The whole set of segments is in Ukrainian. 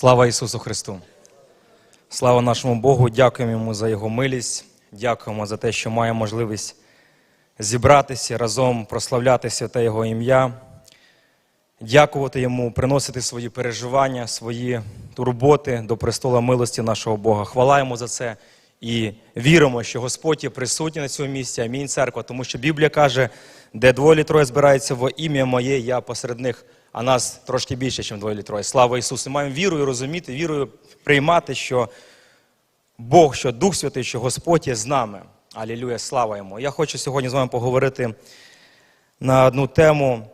Слава Ісусу Христу! Слава нашому Богу! Дякуємо Йому за Його милість, дякуємо за те, що маємо можливість зібратися разом, прославляти святе Його ім'я, дякувати Йому, приносити свої переживання, свої турботи до престола милості нашого Бога. Хвала Йому за це і віримо, що Господь є присутній на цьому місці. Амінь, церква, тому що Біблія каже, де двоє троє збираються во ім'я моє, я посеред них, а нас трошки більше, ніж двоє троє. Слава Ісусу! Маємо вірою розуміти, вірою приймати, що Бог, що Дух Святий, що Господь є з нами. Алілюя, слава йому. Я хочу сьогодні з вами поговорити на одну тему.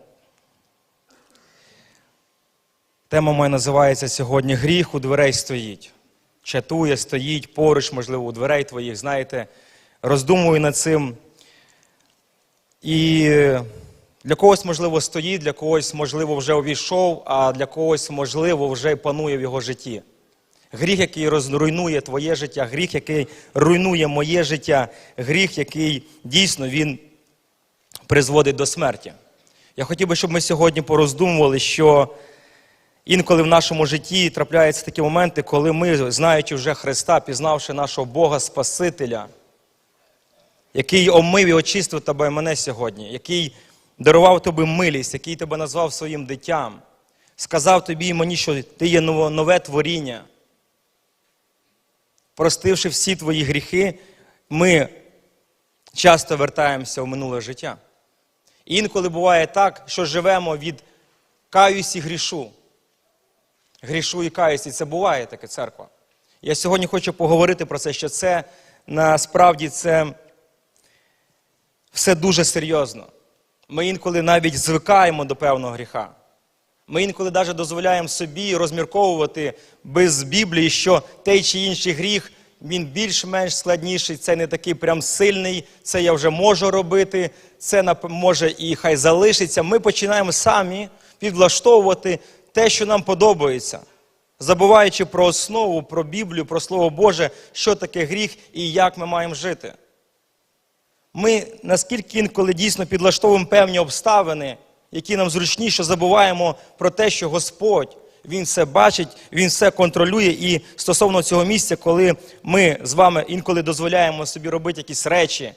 Тема моя називається сьогодні Гріх у дверей стоїть. Чатує, стоїть поруч, можливо, у дверей твоїх, знаєте, роздумую над цим. І для когось, можливо, стоїть, для когось, можливо, вже увійшов, а для когось, можливо, вже панує в його житті. Гріх, який руйнує твоє життя, гріх, який руйнує моє життя, гріх, який дійсно він призводить до смерті. Я хотів би, щоб ми сьогодні пороздумували, що інколи в нашому житті трапляються такі моменти, коли ми, знаючи вже Христа, пізнавши нашого Бога Спасителя, який омив і очистив тебе і мене сьогодні, який дарував тобі милість, який тебе назвав своїм дитям, сказав тобі і мені, що ти є нове творіння. Простивши всі твої гріхи, ми часто вертаємося в минуле життя. Інколи буває так, що живемо від каюсь і грішу. Грішу і каюсь, і це буває таке церква. Я сьогодні хочу поговорити про це, що це насправді це все дуже серйозно. Ми інколи навіть звикаємо до певного гріха. Ми інколи навіть дозволяємо собі розмірковувати без Біблії, що той чи інший гріх, він більш-менш складніший, це не такий прям сильний, це я вже можу робити, це може і хай залишиться. Ми починаємо самі підлаштовувати те, що нам подобається, забуваючи про основу, про Біблію, про Слово Боже, що таке гріх і як ми маємо жити. Ми наскільки інколи дійсно підлаштовуємо певні обставини які нам зручні, що забуваємо про те, що Господь Він все бачить, Він все контролює. І стосовно цього місця, коли ми з вами інколи дозволяємо собі робити якісь речі,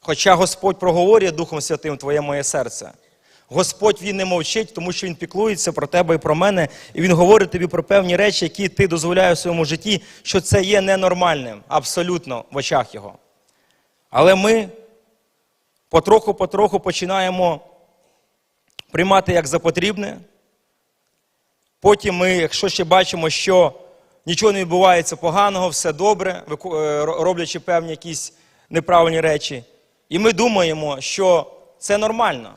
хоча Господь проговорює Духом Святим Твоє моє серце. Господь Він не мовчить, тому що Він піклується про тебе і про мене, і Він говорить тобі про певні речі, які ти дозволяєш в своєму житті, що це є ненормальним, абсолютно в очах Його. Але ми потроху-потроху починаємо приймати як за потрібне. Потім ми, якщо ще бачимо, що нічого не відбувається поганого, все добре, е, роблячи певні якісь неправильні речі, і ми думаємо, що це нормально.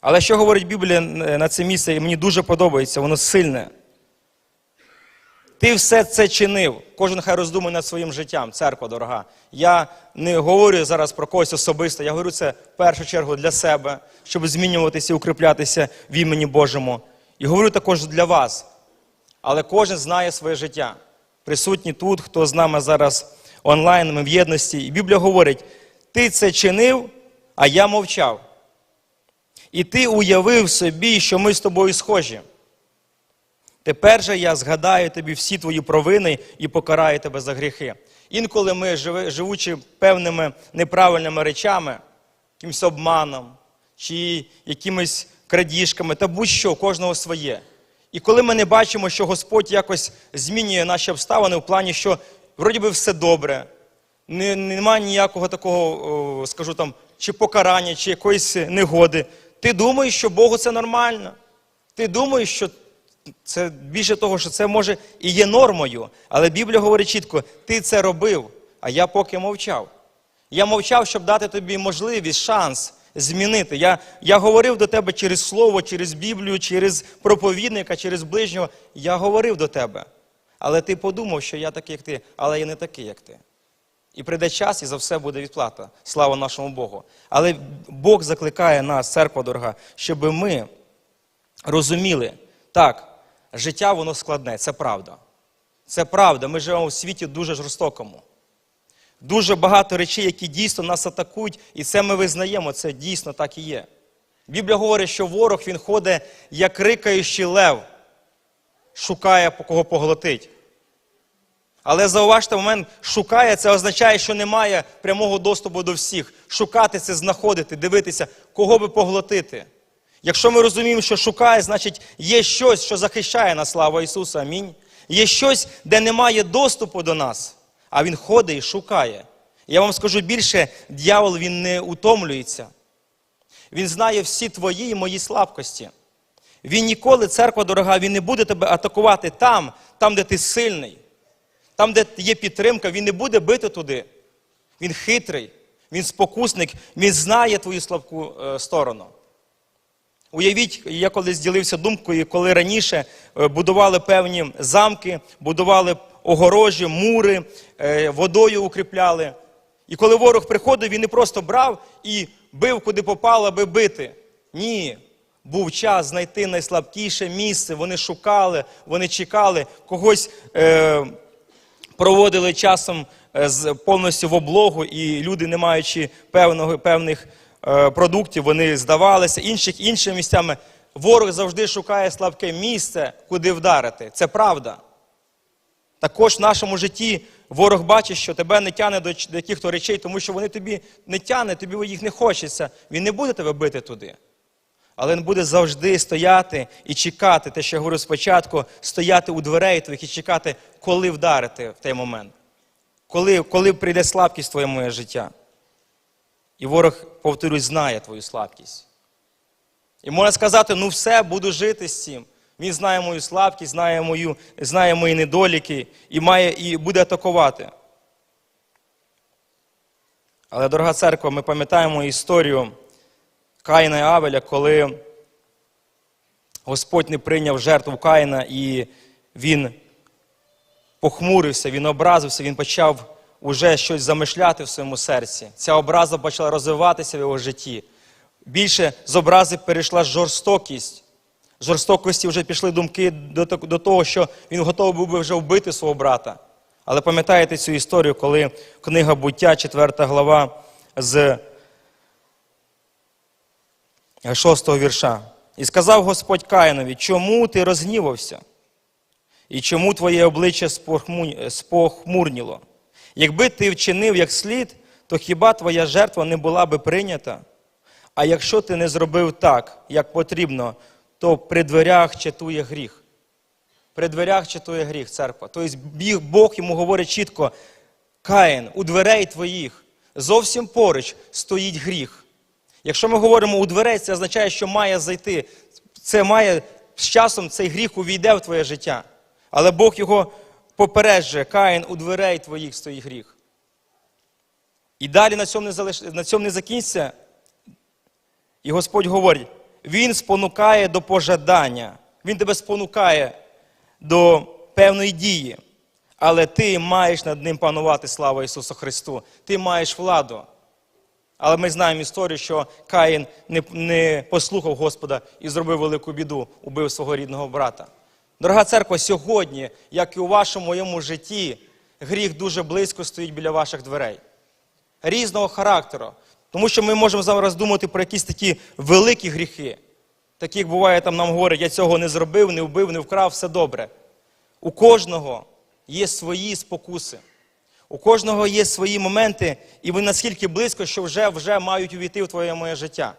Але що говорить Біблія на це місце, і мені дуже подобається, воно сильне. Ти все це чинив. Кожен хай роздумує над своїм життям, церква дорога. Я не говорю зараз про когось особисто, я говорю це в першу чергу для себе, щоб змінюватися і укріплятися в імені Божому. І говорю також для вас. Але кожен знає своє життя. Присутні тут, хто з нами зараз онлайн, ми в єдності. І Біблія говорить: ти це чинив, а я мовчав. І ти уявив собі, що ми з тобою схожі. Тепер же я згадаю тобі всі твої провини і покараю тебе за гріхи. Інколи ми, живучи певними неправильними речами, якимось обманом чи якимись крадіжками, та будь-що, кожного своє. І коли ми не бачимо, що Господь якось змінює наші обставини в плані, що вроді би все добре, немає ніякого такого, скажу там, чи покарання, чи якоїсь негоди, ти думаєш, що Богу це нормально. Ти думаєш, що це більше того, що це може і є нормою. Але Біблія говорить чітко: ти це робив, а я поки мовчав. Я мовчав, щоб дати тобі можливість, шанс змінити. Я я говорив до тебе через Слово, через Біблію, через проповідника, через ближнього. Я говорив до тебе. Але ти подумав, що я такий, як ти, але я не такий, як ти. І прийде час, і за все буде відплата. Слава нашому Богу. Але Бог закликає нас, церква дорога, щоб ми розуміли, так, життя воно складне, це правда. Це правда. Ми живемо в світі дуже жорстокому. Дуже багато речей, які дійсно нас атакують, і це ми визнаємо, це дійсно так і є. Біблія говорить, що ворог він ходить, як рикаючий лев. шукає кого поглотить. Але зауважте момент, шукає, це означає, що немає прямого доступу до всіх. Шукати це знаходити, дивитися, кого би поглотити. Якщо ми розуміємо, що шукає, значить є щось, що захищає нас, слава Ісуса, амінь. Є щось, де немає доступу до нас, а Він ходить і шукає. Я вам скажу більше, дьявол він не утомлюється. Він знає всі твої і мої слабкості. Він ніколи, церква дорога, він не буде тебе атакувати там, там, де ти сильний. Там, де є підтримка, він не буде бити туди. Він хитрий, він спокусник, він знає твою слабку е, сторону. Уявіть, я колись ділився думкою, коли раніше е, будували певні замки, будували огорожі, мури, е, водою укріпляли. І коли ворог приходив, він не просто брав і бив, куди попало, аби бити. Ні. Був час знайти найслабкіше місце. Вони шукали, вони чекали, когось е, проводили часом е, з- повністю в облогу, і люди, не маючи певного, певних продуктів, вони здавалися інших іншими місцями. Ворог завжди шукає слабке місце, куди вдарити. Це правда. Також в нашому житті ворог бачить, що тебе не тягне до яких-то речей, тому що вони тобі не тягне, тобі їх не хочеться. Він не буде тебе бити туди. Але він буде завжди стояти і чекати, те, що я говорив спочатку, стояти у дверей твоїх і чекати, коли вдарити в той момент. Коли, коли прийде слабкість в твоє моє життя. І ворог, повторюсь, знає твою слабкість. І можна сказати, ну все, буду жити з цим. Він знає мою слабкість, знає, мою, знає мої недоліки і, має, і буде атакувати. Але, дорога церква, ми пам'ятаємо історію Каїна і Авеля, коли Господь не прийняв жертву Каїна, і він похмурився, він образився, він почав уже щось замишляти в своєму серці. Ця образа почала розвиватися в його житті. Більше з образи перейшла жорстокість. Жорстокості вже пішли думки до того, що він готовий був би вже вбити свого брата. Але пам'ятаєте цю історію, коли книга буття, 4 глава з 6 вірша. І сказав Господь Каїнові, чому ти розгнівався? І чому твоє обличчя спохмурніло? Якби ти вчинив як слід, то хіба твоя жертва не була би прийнята? А якщо ти не зробив так, як потрібно, то при дверях чатує гріх. При дверях чатує гріх, церква. Тобто Бог йому говорить чітко: Каїн, у дверей твоїх зовсім поруч стоїть гріх. Якщо ми говоримо у дверей, це означає, що має зайти. Це має з часом цей гріх увійде в твоє життя. Але Бог його попереджує, Каїн, у дверей твоїх стоїть гріх. І далі на цьому не, залиш... на цьому не закінчиться. І Господь говорить: Він спонукає до пожадання, Він тебе спонукає до певної дії. Але ти маєш над ним панувати, слава Ісусу Христу. Ти маєш владу. Але ми знаємо історію, що Каїн не, не послухав Господа і зробив велику біду, убив свого рідного брата. Дорога церква, сьогодні, як і у вашому моєму житті, гріх дуже близько стоїть біля ваших дверей. Різного характеру. Тому що ми можемо зараз думати про якісь такі великі гріхи. Такі, як буває, там нам говорять, я цього не зробив, не вбив, не вкрав, все добре. У кожного є свої спокуси. У кожного є свої моменти, і вони наскільки близько, що вже, вже мають увійти в твоє моє життя.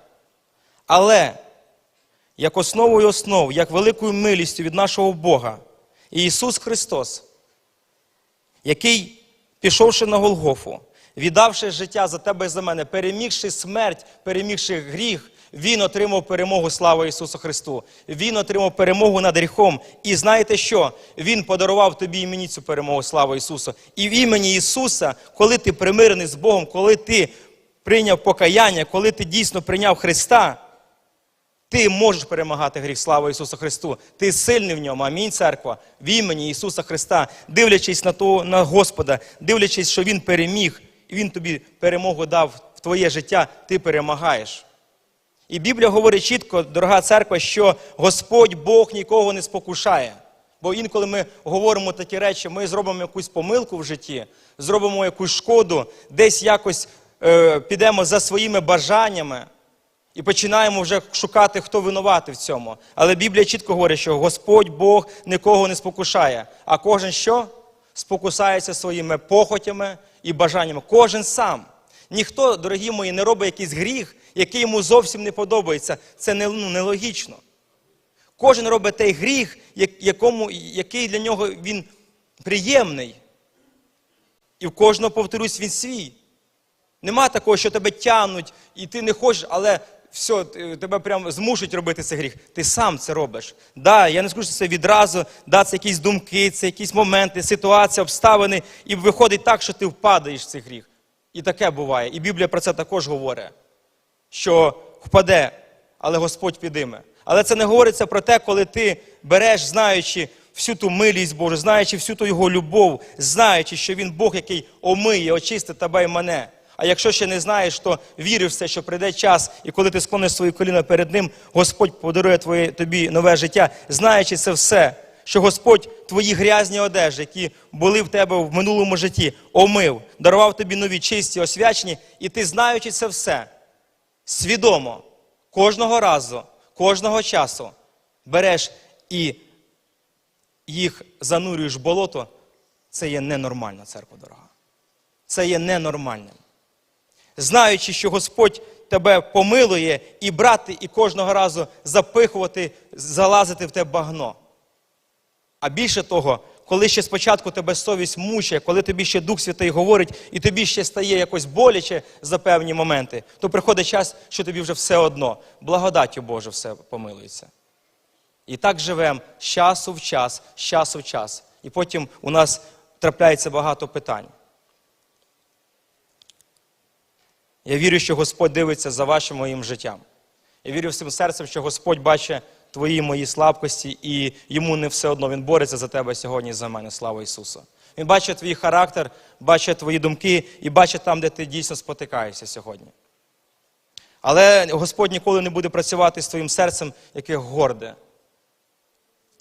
Але як основою основ, як великою милістю від нашого Бога, Ісус Христос, який, пішовши на Голгофу, віддавши життя за тебе і за мене, перемігши смерть, перемігши гріх, Він отримав перемогу слава Ісусу Христу. Він отримав перемогу над гріхом. І знаєте що? Він подарував тобі і мені цю перемогу, слава Ісусу. І в імені Ісуса, коли ти примирений з Богом, коли ти прийняв покаяння, коли ти дійсно прийняв Христа, ти можеш перемагати гріх, слава Ісусу Христу. Ти сильний в ньому. Амінь, церква. В імені Ісуса Христа, дивлячись на того, на Господа, дивлячись, що Він переміг, і Він тобі перемогу дав в твоє життя, ти перемагаєш. І Біблія говорить чітко, дорога церква, що Господь Бог нікого не спокушає. Бо інколи ми говоримо такі речі, ми зробимо якусь помилку в житті, зробимо якусь шкоду, десь якось е, підемо за своїми бажаннями. І починаємо вже шукати, хто винуватий в цьому. Але Біблія чітко говорить, що Господь Бог нікого не спокушає, а кожен що? Спокусається своїми похотями і бажаннями. Кожен сам. Ніхто, дорогі мої, не робить якийсь гріх, який йому зовсім не подобається. Це ну, нелогічно. Кожен робить той гріх, якому, який для нього він приємний. І в кожного, повторюсь, він свій. Нема такого, що тебе тягнуть, і ти не хочеш, але все, тебе прям змушують робити цей гріх. Ти сам це робиш. Да, я не скажу, що це відразу, да, це якісь думки, це якісь моменти, ситуація, обставини, і виходить так, що ти впадаєш в цей гріх. І таке буває. І Біблія про це також говорить, що впаде, але Господь підійме. Але це не говориться про те, коли ти береш, знаючи всю ту милість Божу, знаючи всю ту його любов, знаючи, що він Бог, який омиє, очистить тебе і мене. А якщо ще не знаєш, то віриш в це, що прийде час, і коли ти склониш свої коліна перед ним, Господь подарує твоє, тобі нове життя, знаючи це все, що Господь твої грязні одежі, які були в тебе в минулому житті, омив, дарував тобі нові чисті, освячені, і ти, знаючи це все, свідомо, кожного разу, кожного часу береш і їх занурюєш в болото, це є ненормальна церква дорога. Це є ненормальним. Знаючи, що Господь тебе помилує, і брати, і кожного разу запихувати, залазити в те багно. А більше того, коли ще спочатку тебе совість мучає, коли тобі ще Дух Святий говорить, і тобі ще стає якось боляче за певні моменти, то приходить час, що тобі вже все одно, благодаттю Божу все помилується. І так живемо з часу в час, з часу в час. І потім у нас трапляється багато питань. Я вірю, що Господь дивиться за вашим моїм життям. Я вірю всім серцем, що Господь бачить твої мої слабкості, і йому не все одно. Він бореться за тебе сьогодні і за мене. Слава Ісусу. Він бачить твій характер, бачить твої думки і бачить там, де ти дійсно спотикаєшся сьогодні. Але Господь ніколи не буде працювати з твоїм серцем, яке горде.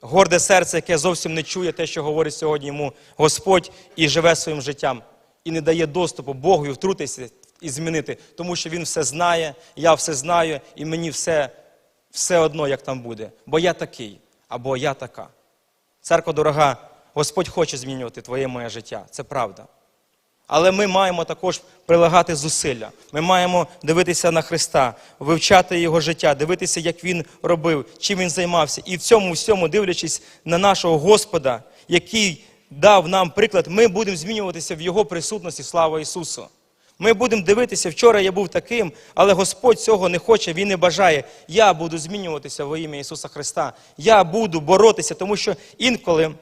Горде серце, яке зовсім не чує те, що говорить сьогодні йому Господь, і живе своїм життям, і не дає доступу Богу і втрутитися і змінити, тому що Він все знає, я все знаю, і мені все, все одно, як там буде. Бо я такий, або я така. Церква дорога, Господь хоче змінювати твоє моє життя. Це правда. Але ми маємо також прилагати зусилля. Ми маємо дивитися на Христа, вивчати Його життя, дивитися, як Він робив, чим він займався. І в цьому всьому, дивлячись на нашого Господа, який дав нам приклад, ми будемо змінюватися в Його присутності. Слава Ісусу! Ми будемо дивитися, вчора я був таким, але Господь цього не хоче, Він не бажає. Я буду змінюватися во ім'я Ісуса Христа. Я буду боротися, тому що інколи.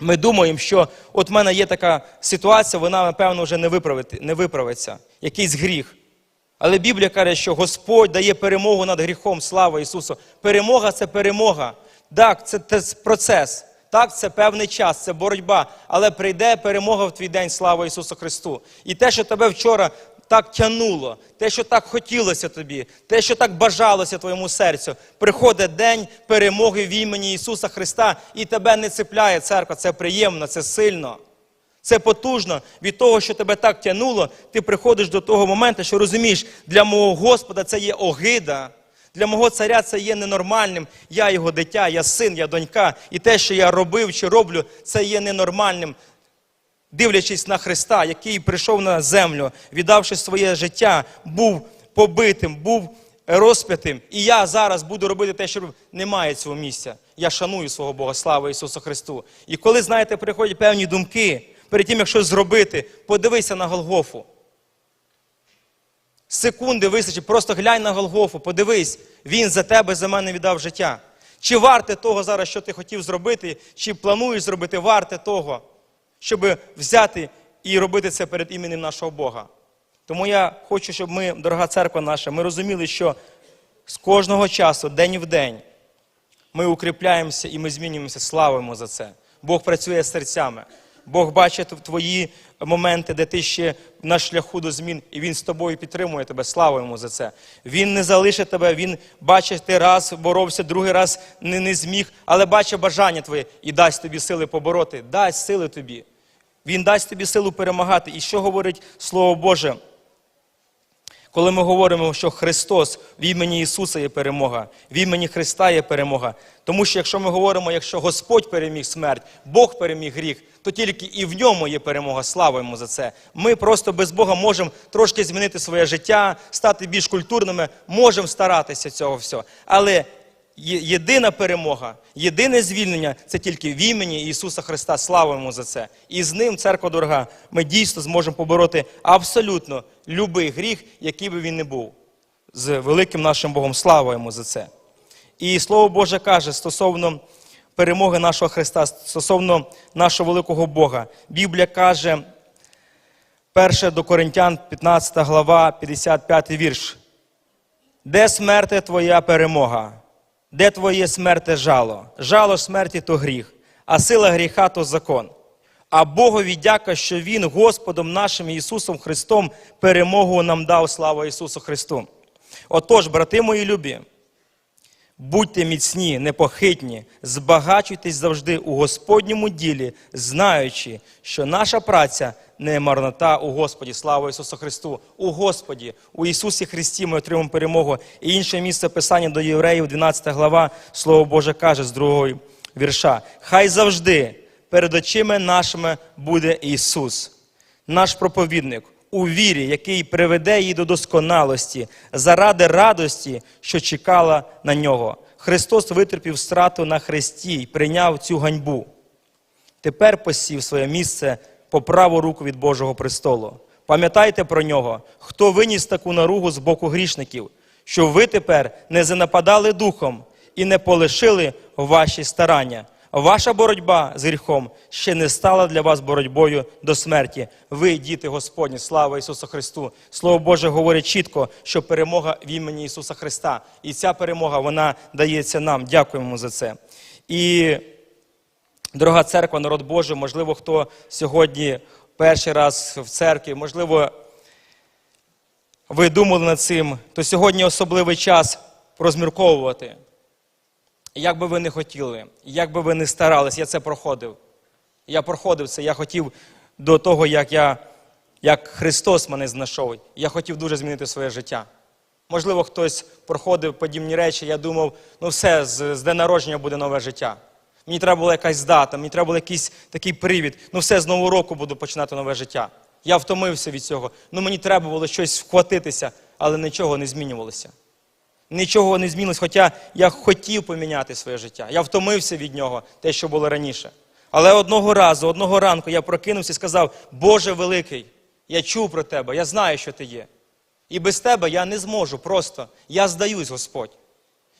Ми думаємо, що от в мене є така ситуація, вона, напевно, вже не, не виправиться, якийсь гріх. Але Біблія каже, що Господь дає перемогу над гріхом, слава Ісусу. Перемога це перемога. Так, це, це процес. Так, це певний час, це боротьба. Але прийде перемога в твій день, слава Ісусу Христу. І те, що тебе вчора так тянуло, те, що так хотілося тобі, те, що так бажалося твоєму серцю, приходить день перемоги в імені Ісуса Христа, і тебе не цепляє церква. Це приємно, це сильно. Це потужно від того, що тебе так тянуло, ти приходиш до того моменту, що розумієш, для мого Господа це є огида. Для мого царя це є ненормальним. Я його дитя, я син, я донька. І те, що я робив чи роблю, це є ненормальним. Дивлячись на Христа, який прийшов на землю, віддавши своє життя, був побитим, був розп'ятим. І я зараз буду робити те, що немає цього місця. Я шаную свого Бога, слава Ісусу Христу. І коли, знаєте, приходять певні думки, перед тим, як щось зробити, подивися на Голгофу. Секунди вистачить, просто глянь на Голгофу, подивись, він за тебе, за мене віддав життя. Чи варте того зараз, що ти хотів зробити, чи плануєш зробити, варте того, щоб взяти і робити це перед іменем нашого Бога. Тому я хочу, щоб ми, дорога церква наша, ми розуміли, що з кожного часу, день в день, ми укріпляємося і ми змінюємося, славимо за це. Бог працює з серцями. Бог бачить твої моменти, де ти ще на шляху до змін, і Він з тобою підтримує тебе. Слава йому за це. Він не залишить тебе, він бачить, ти раз боровся, другий раз не, не зміг, але бачить бажання твоє і дасть тобі сили побороти, дасть сили тобі. Він дасть тобі силу перемагати. І що говорить Слово Боже? Коли ми говоримо, що Христос в імені Ісуса є перемога, в імені Христа є перемога. Тому що якщо ми говоримо, якщо Господь переміг смерть, Бог переміг гріх, то тільки і в ньому є перемога. Слава йому за це. Ми просто без Бога можемо трошки змінити своє життя, стати більш культурними, можемо старатися цього всього. Але єдина перемога, єдине звільнення це тільки в імені Ісуса Христа. Слава йому за це. І з ним, церква дорога, ми дійсно зможемо побороти абсолютно любий гріх, який би він не був. З великим нашим Богом. Слава йому за це. І Слово Боже каже стосовно перемоги нашого Христа, стосовно нашого великого Бога. Біблія каже, 1 до Коринтян, 15 глава, 55 вірш. Де смерти твоя перемога? Де твоє смерте жало? Жало смерті то гріх, а сила гріха то закон. А Богові дяка, що Він Господом нашим Ісусом Христом перемогу нам дав слава Ісусу Христу. Отож, брати мої любі, Будьте міцні, непохитні, збагачуйтесь завжди у Господньому ділі, знаючи, що наша праця не марнота у Господі. Слава Ісусу Христу! У Господі, у Ісусі Христі ми отримаємо перемогу. І інше місце Писання до Євреїв, 12 глава, Слово Боже каже з другого вірша. Хай завжди перед очима нашими буде Ісус, наш проповідник у вірі, який приведе її до досконалості, заради радості, що чекала на нього. Христос витерпів страту на хресті і прийняв цю ганьбу. Тепер посів своє місце по праву руку від Божого престолу. Пам'ятайте про нього, хто виніс таку наругу з боку грішників, що ви тепер не занападали духом і не полишили ваші старання. Ваша боротьба з гріхом ще не стала для вас боротьбою до смерті. Ви, діти Господні, слава Ісусу Христу. Слово Боже говорить чітко, що перемога в імені Ісуса Христа. І ця перемога вона дається нам. Дякуємо за це. І Дорога церква, народ Божий, можливо, хто сьогодні перший раз в церкві, можливо, ви думали над цим, то сьогодні особливий час розмірковувати. Як би ви не хотіли, як би ви не старались, я це проходив. Я проходив це, я хотів до того, як, я, як Христос мене знайшов, я хотів дуже змінити своє життя. Можливо, хтось проходив подібні речі, я думав, ну все, з, з дня народження буде нове життя. Мені треба була якась дата, мені треба був якийсь такий привід. Ну все, з нового року буду починати нове життя. Я втомився від цього. Ну мені треба було щось вхватитися, але нічого не змінювалося. Нічого не змінилось, хоча я хотів поміняти своє життя. Я втомився від нього, те, що було раніше. Але одного разу, одного ранку я прокинувся і сказав: Боже великий, я чув про тебе, я знаю, що ти є. І без тебе я не зможу просто. Я здаюсь, Господь.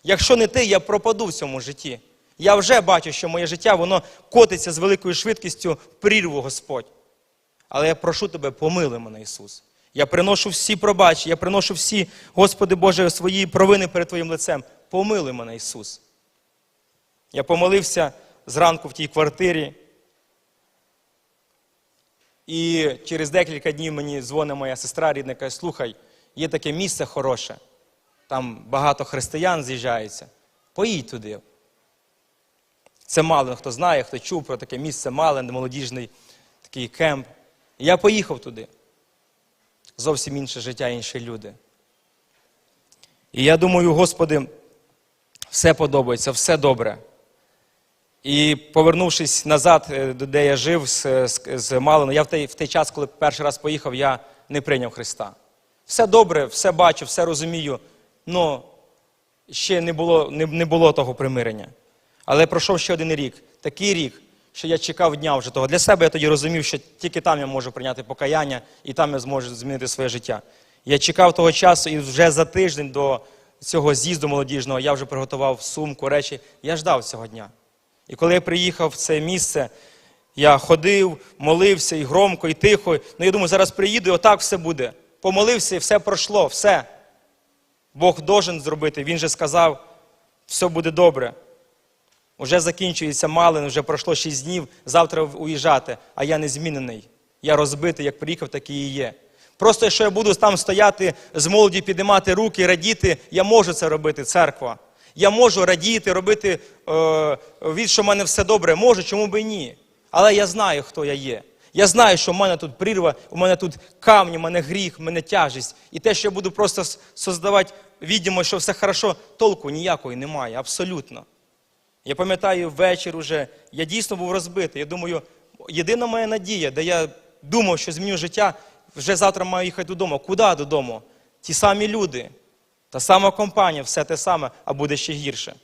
Якщо не ти, я пропаду в цьому житті. Я вже бачу, що моє життя воно котиться з великою швидкістю в прірву, Господь. Але я прошу тебе, помили мене, Ісус. Я приношу всі пробачення, я приношу всі, Господи Боже, свої провини перед Твоїм лицем. Помили мене, Ісус. Я помолився зранку в тій квартирі. І через декілька днів мені дзвонить моя сестра рідна, каже, слухай, є таке місце хороше, там багато християн з'їжджаються. Поїдь туди. Це мало хто знає, хто чув про таке місце Малин, молодіжний такий кемп. Я поїхав туди. Зовсім інше життя, інші люди. І я думаю, Господи, все подобається, все добре. І повернувшись назад, е, де я жив з, з, з Малину, я в той, в той час, коли перший раз поїхав, я не прийняв Христа. Все добре, все бачу, все розумію, але ще не було, не, не було того примирення. Але пройшов ще один рік, такий рік, що я чекав дня вже того. Для себе я тоді розумів, що тільки там я можу прийняти покаяння і там я зможу змінити своє життя. Я чекав того часу, і вже за тиждень до цього з'їзду молодіжного я вже приготував сумку, речі. Я ждав цього дня. І коли я приїхав в це місце, я ходив, молився і громко, і тихо. Ну я думаю, зараз приїду, і отак все буде. Помолився, і все пройшло, все. Бог должен зробити. Він же сказав, все буде добре. Уже закінчується малин, вже пройшло 6 днів, завтра уїжджати, а я не змінений. Я розбитий, як приїхав, так і є. Просто якщо я буду там стояти з молоді, піднімати руки, радіти, я можу це робити, церква. Я можу радіти, робити е, від, що в мене все добре. Можу, чому би і ні. Але я знаю, хто я є. Я знаю, що в мене тут прірва, у мене тут камні, у мене гріх, у мене тяжість. І те, що я буду просто создавати, відомо, що все хорошо, толку ніякої немає, абсолютно. Я пам'ятаю вечір уже, я дійсно був розбитий. Я думаю, єдина моя надія, де я думав, що зміню життя, вже завтра маю їхати додому. Куди додому? Ті самі люди, та сама компанія, все те саме, а буде ще гірше.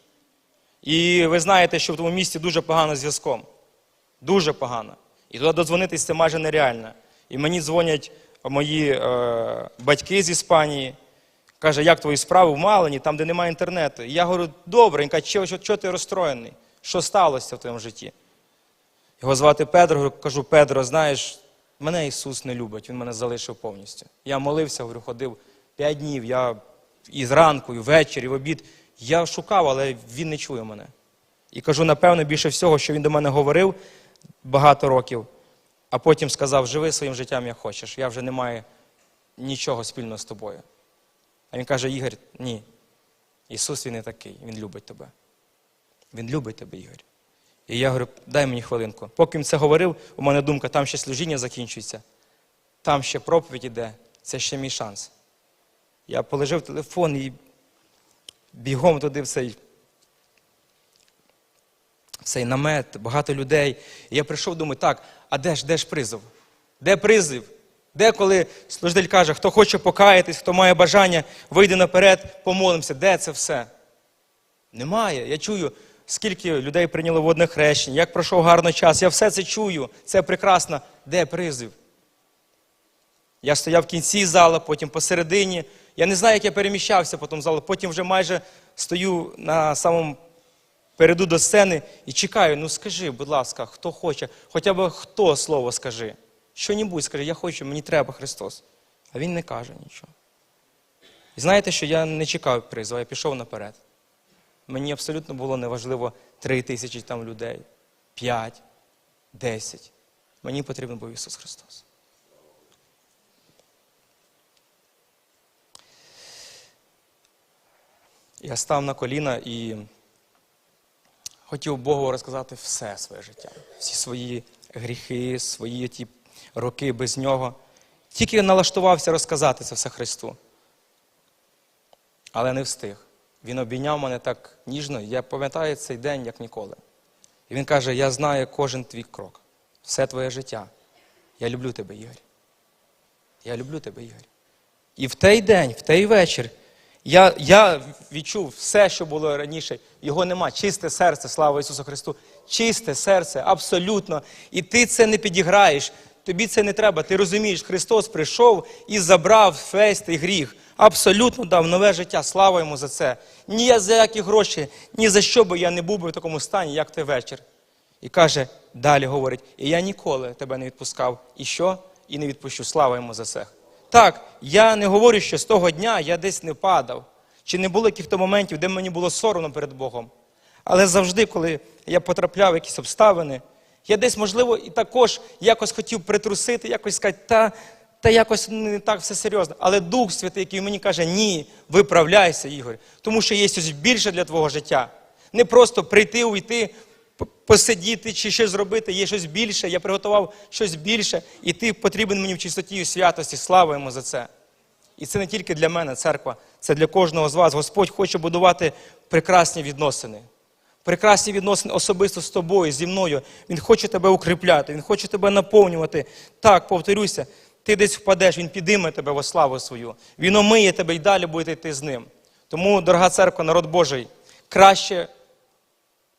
І ви знаєте, що в тому місті дуже погано зв'язком. Дуже погано. І туди додзвонитись це майже нереально. І мені дзвонять мої е, батьки з Іспанії. Каже, як твої справи в Малині, там, де немає інтернету. І я говорю, добре. Він каже, чого, ти розстроєний? Що сталося в твоєму житті? Його звати Педро, кажу, Педро, знаєш, мене Ісус не любить, Він мене залишив повністю. Я молився, говорю, ходив п'ять днів, я і зранку, і ввечері, і в обід. Я шукав, але він не чує мене. І кажу, напевно, більше всього, що він до мене говорив багато років, а потім сказав, живи своїм життям, як хочеш, я вже не маю нічого спільного з тобою. А він каже, Ігор, ні. Ісус він не такий, Він любить тебе. Він любить тебе, Ігор. І я говорю, дай мені хвилинку. Поки він це говорив, у мене думка, там ще служіння закінчується, там ще проповідь іде, це ще мій шанс. Я положив телефон і бігом туди в цей, в цей намет, багато людей. І я прийшов, думаю, так, а де ж, де ж призов? Де призив? Де, коли служитель каже, хто хоче покаятись, хто має бажання, вийде наперед, помолимося. Де це все? Немає. Я чую, скільки людей прийняло водне хрещення, як пройшов гарний час. Я все це чую. Це прекрасно. Де призив? Я стояв в кінці зала, потім посередині. Я не знаю, як я переміщався по тому залу. Потім вже майже стою на самому переду до сцени і чекаю. Ну скажи, будь ласка, хто хоче, хоча б хто слово скажи. Що-небудь скажи, я хочу, мені треба Христос. А він не каже нічого. І знаєте, що я не чекав призову, я пішов наперед. Мені абсолютно було неважливо три тисячі там людей, п'ять, десять. Мені потрібен був Ісус Христос. Я став на коліна і хотів Богу розказати все своє життя, всі свої гріхи, свої ті роки без нього. Тільки налаштувався розказати це все Христу. Але не встиг. Він обійняв мене так ніжно, я пам'ятаю цей день, як ніколи. І він каже: Я знаю кожен твій крок, все твоє життя. Я люблю тебе, Ігор. Я люблю тебе, Ігор. І в той день, в той вечір, я, я відчув все, що було раніше. Його нема. Чисте серце, слава Ісусу Христу. Чисте серце, абсолютно. І ти це не підіграєш. Тобі це не треба. Ти розумієш, Христос прийшов і забрав весь той гріх. Абсолютно дав нове життя. Слава йому за це. Ні я за які гроші, ні за що би я не був би в такому стані, як той вечір. І каже, далі говорить, і я ніколи тебе не відпускав. І що? І не відпущу. Слава йому за це. Так, я не говорю, що з того дня я десь не падав, чи не було яких-то моментів, де мені було соромно перед Богом. Але завжди, коли я потрапляв в якісь обставини, я десь, можливо, і також якось хотів притрусити, якось сказати, та, та якось не так все серйозно. Але Дух Святий, який мені каже, ні, виправляйся, Ігор, тому що є щось більше для твого життя. Не просто прийти, уйти, посидіти чи щось зробити, є щось більше, я приготував щось більше, і ти потрібен мені в чистоті і святості. Слава йому за це. І це не тільки для мене, церква, це для кожного з вас. Господь хоче будувати прекрасні відносини. Прекрасні відносини особисто з тобою, зі мною. Він хоче тебе укріпляти, він хоче тебе наповнювати. Так, повторюся, ти десь впадеш, він підійме тебе во славу свою. Він омиє тебе і далі будете йти з ним. Тому, дорога церква, народ Божий, краще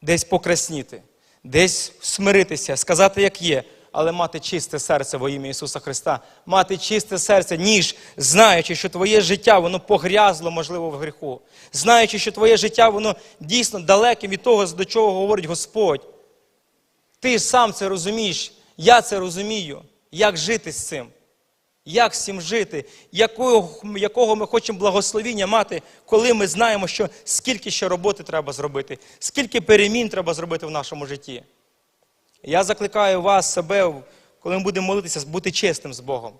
десь покрасніти, десь смиритися, сказати, як є, але мати чисте серце во ім'я Ісуса Христа, мати чисте серце, ніж знаючи, що твоє життя воно погрязло, можливо, в гріху, знаючи, що твоє життя воно дійсно далеке від того, до чого говорить Господь. Ти сам це розумієш, я це розумію, як жити з цим. Як з цим жити? Якого, якого ми хочемо благословіння мати, коли ми знаємо, що скільки ще роботи треба зробити, скільки перемін треба зробити в нашому житті. Я закликаю вас, себе, коли ми будемо молитися, бути чесним з Богом.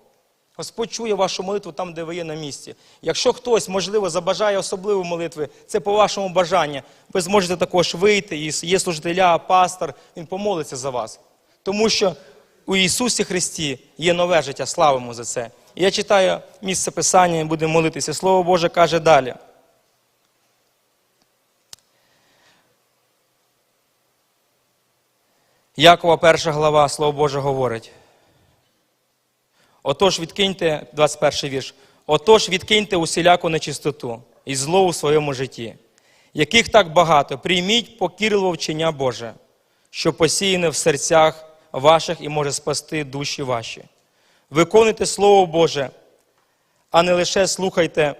Господь чує вашу молитву там, де ви є на місці. Якщо хтось, можливо, забажає особливої молитви, це по вашому бажанню, ви зможете також вийти, і є служителя, пастор, він помолиться за вас. Тому що у Ісусі Христі є нове життя. Славимо за це. Я читаю місце Писання і будемо молитися. Слово Боже каже далі. Якова, перша глава, Слово Боже говорить. Отож, відкиньте, 21 вірш. Отож, відкиньте усіляку нечистоту і зло у своєму житті, яких так багато, прийміть покірливо вчення Боже, що посіяне в серцях ваших і може спасти душі ваші. Виконуйте Слово Боже, а не лише слухайте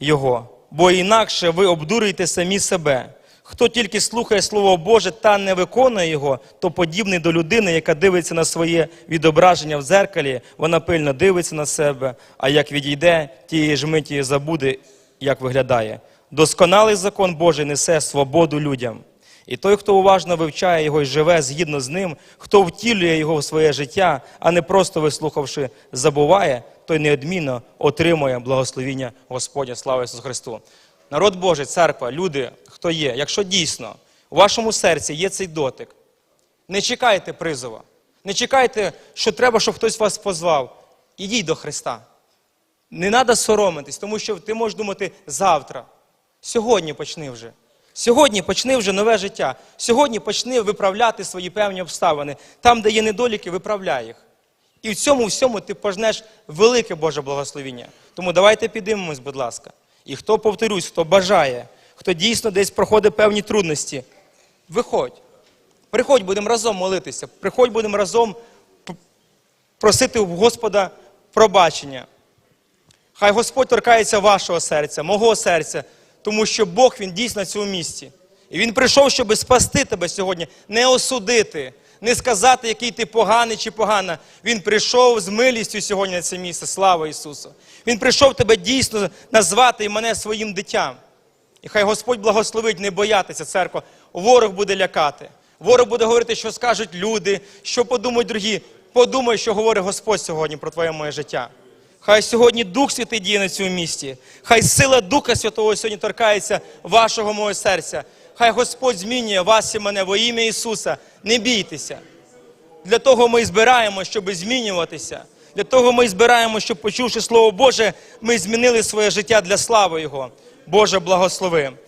Його, бо інакше ви обдурюєте самі себе. Хто тільки слухає Слово Боже та не виконує його, то подібний до людини, яка дивиться на своє відображення в дзеркалі, вона пильно дивиться на себе, а як відійде, тієї ж миті забуде, як виглядає. Досконалий закон Божий несе свободу людям. І той, хто уважно вивчає його і живе згідно з ним, хто втілює його в своє життя, а не просто вислухавши, забуває, той неодмінно отримує благословіння Господня. Слава Ісусу Христу. Народ Божий, церква, люди, хто є, якщо дійсно у вашому серці є цей дотик, не чекайте призова, не чекайте, що треба, щоб хтось вас позвав. Ідіть до Христа. Не треба соромитись, тому що ти можеш думати завтра. Сьогодні почни вже. Сьогодні почни вже нове життя. Сьогодні почни виправляти свої певні обставини. Там, де є недоліки, виправляй їх. І в цьому всьому ти пожнеш велике Боже благословіння. Тому давайте підіймемось, будь ласка. І хто, повторюсь, хто бажає, хто дійсно десь проходить певні трудності, виходь. Приходь, будемо разом молитися. Приходь, будемо разом просити у Господа пробачення. Хай Господь торкається вашого серця, мого серця, тому що Бог Він дійсно в цьому місці. І Він прийшов, щоб спасти тебе сьогодні, не осудити, не сказати, який ти поганий чи погана. Він прийшов з милістю сьогодні на це місце. Слава Ісусу! Він прийшов тебе дійсно назвати і мене своїм дитям. Хай Господь благословить не боятися, церква. Ворог буде лякати. Ворог буде говорити, що скажуть люди, що подумають другі. Подумай, що говорить Господь сьогодні про твоє моє життя. Хай сьогодні Дух Святий діє на цьому місці. Хай сила Духа Святого сьогодні торкається вашого мого серця. Хай Господь змінює вас і мене во ім'я Ісуса. Не бійтеся. Для того ми збираємо, щоб змінюватися. Для того ми збираємо, щоб, почувши Слово Боже, ми змінили своє життя для слави Його. Боже, благослови.